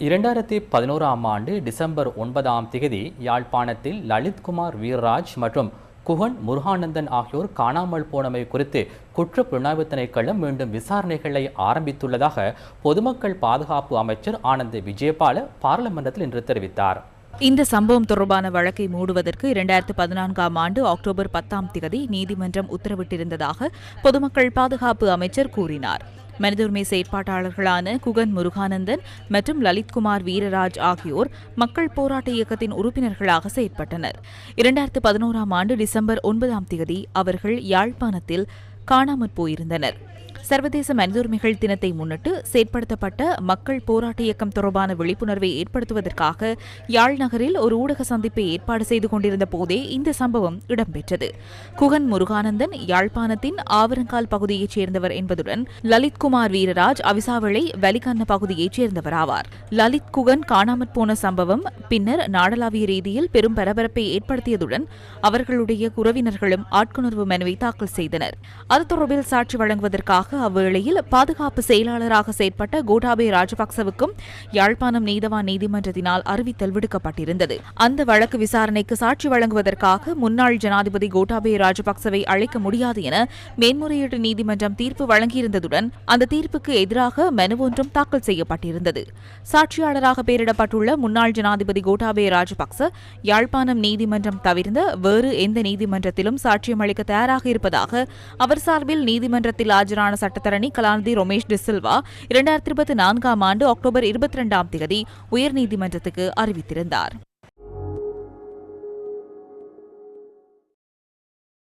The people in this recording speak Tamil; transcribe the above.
இரண்டாயிரத்தி பதினோராம் ஆண்டு டிசம்பர் ஒன்பதாம் திகதி யாழ்ப்பாணத்தில் லலித்குமார் வீர்ராஜ் மற்றும் குகன் முருகானந்தன் ஆகியோர் காணாமல் போனமை குறித்து குற்ற புலனாய்வு திணைக்களம் மீண்டும் விசாரணைகளை ஆரம்பித்துள்ளதாக பொதுமக்கள் பாதுகாப்பு அமைச்சர் ஆனந்த் விஜயபால பாராளுமன்றத்தில் இன்று தெரிவித்தார். இந்த சம்பவம் தொடர்பான வழக்கை மூடுவதற்கு இரண்டாயிரத்து பதினான்காம் ஆண்டு அக்டோபர் பத்தாம் திகதி நீதிமன்றம் உத்தரவிட்டிருந்ததாக பொதுமக்கள் பாதுகாப்பு அமைச்சர் கூறினார். மனித உரிமை செயற்பாட்டாளர்களான குகன் முருகானந்தன் மற்றும் லலித்குமார் வீரராஜ் ஆகியோர் மக்கள் போராட்ட இயக்கத்தின் உறுப்பினர்களாக செயற்பட்டனர். இரண்டாயிரத்து பதினோராம் ஆண்டு டிசம்பர் ஒன்பதாம் தேதி அவர்கள் யாழ்ப்பாணத்தில் காணாமற் போயிருந்தனர். சர்வதேச மனித உரிமைகள் தினத்தை முன்னிட்டு செயற்படுத்தப்பட்ட மக்கள் போராட்ட இயக்கம் தொடர்பான விழிப்புணர்வை ஏற்படுத்துவதற்காக யாழ் நகரில் ஒரு ஊடக சந்திப்பை ஏற்பாடு செய்து கொண்டிருந்த போதே இந்த சம்பவம் இடம்பெற்றது. குகன் முருகானந்தன் யாழ்ப்பாணத்தின் ஆவரங்கால் பகுதியைச் சேர்ந்தவர் என்பதுடன் லலித்குமார் வீரராஜ் அவிசாவளை வலிகண்ண பகுதியைச் சேர்ந்தவர் ஆவார் லலித் குகன் காணாமற் போன சம்பவம் பின்னர் நாடளாவிய ரீதியில் பெரும் பரபரப்பை ஏற்படுத்தியதுடன் அவர்களுடைய உறவினர்களும் ஆட்கொணர்வு மனுவை தாக்கல் செய்தனர். அது தொடர்பில் சாட்சி வழங்குவதற்காக அவ்வேளையில் பாதுகாப்பு செயலாளராக செயற்பட்ட கோட்டாபே ராஜபக்சவுக்கும் யாழ்ப்பாணம் நீதவான் நீதிமன்றத்தினால் அறிவித்தல் விடுக்கப்பட்டிருந்தது. அந்த வழக்கு விசாரணைக்கு சாட்சி வழங்குவதற்காக முன்னாள் ஜனாதிபதி கோட்டாபே ராஜபக்சவை அழைக்க முடியாது என மேன்முறையீட்டு நீதிமன்றம் தீர்ப்பு வழங்கியிருந்ததுடன் அந்த தீர்ப்புக்கு எதிராக மனு ஒன்றும் தாக்கல் செய்யப்பட்டிருந்தது. சாட்சியாளராக பெயரிடப்பட்டுள்ள முன்னாள் ஜனாதிபதி கோட்டாபே ராஜபக்ச யாழ்ப்பாணம் நீதிமன்றம் தவிர்ந்த வேறு எந்த நீதிமன்றத்திலும் சாட்சியம் அளிக்க தயாராக இருப்பதாக அவர் சார்பில் நீதிமன்றத்தில் ஆஜரான சட்டத்தரணி கலாநிதி ரமேஷ் டிசில்வா இரண்டாயிரத்தி இருபத்தி நான்காம் ஆண்டு அக்டோபர் இருபத்தி இரண்டாம் தேதி உயர்நீதிமன்றத்துக்கு அறிவித்திருந்தார்.